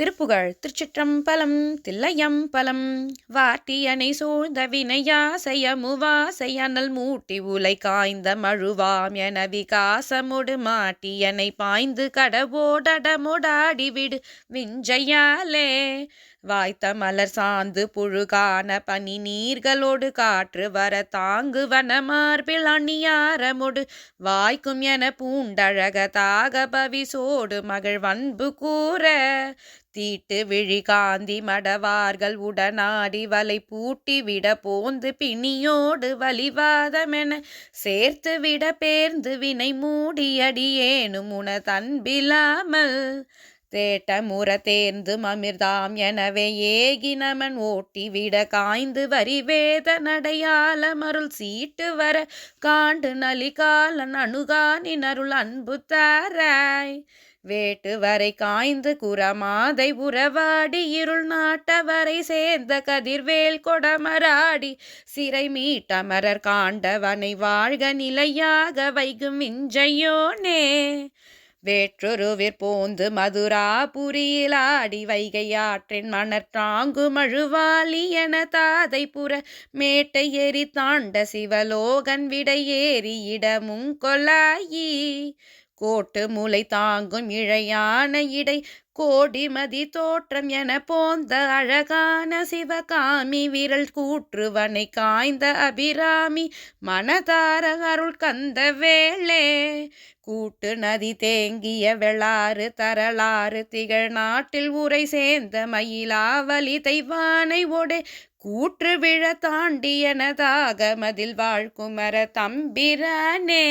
திருப்புகழ் திருச்சிற்றம்பலம் தில்லையம்பலம் வாட்டியனை சூழ்ந்த வினையாசையமுவாசையனல் மூட்டி உலை காய்ந்த மழுவாம் என விகாசமுடு மாட்டியனை பாய்ந்து கடவோடடமுடாடிவிடு விஞ்சையாலே வாய்த்த மலர் சாந்து புழுகான பனி நீர்களோடு காற்று வர தாங்குவன மார்பில் அணியாரமொடு. வாய்க்கும் என பூண்டழக தாக பவிசோடு மகள் வன்பு கூற. தீட்டு விழி காந்தி மடவார்கள் உடனாடி வலை பூட்டி விட போந்து பிணியோடு வலிவாதமென சேர்த்து விட பேர்ந்து வினை மூடியடியேனும் உன தன்பிலாமல். தேட்ட முற தேர்ந்து அமிர்தாம் எனவே ஏகினமன் ஓட்டி விட காய்ந்து வரி வேத நடையால மருள் சீட்டு வர காண்டு நலிகாலன் அணுகானின் அருள் அன்பு தாராய். வேட்டு வரை காய்ந்து குரமாதை உறவாடி இருள் நாட்டவரை சேர்ந்த கதிர்வேல் கொடமராடி சிறை மீட்டமரர் காண்டவனை வாழ்க நிலையாக வைகும் விஞ்சையோனே வேற்றொருவிற் போந்து மதுராபுரியில் ஆடி வைகையாற்றின் மணற்றாங்கு மழுவாலி என தாதை புற மேட்டை ஏறி தாண்ட சிவலோகன் விடை ஏறி இடமும் கொலாயி கோட்டு முளை தாங்கும் இழையான இடை கோடிமதி தோற்றம் என போந்த அழகான சிவகாமி விரல் கூற்றுவனை காய்ந்த அபிராமி மனதார அருள் கந்த வேளே. கூட்டு நதி தேங்கிய வெளாறு தரலாறு திகழ் நாட்டில் உரை சேர்ந்த மயிலாவலி தெய்வானை ஒடே கூற்று விழ தாண்டியனதாக மதில் வாழ்குமர தம்பிரானே.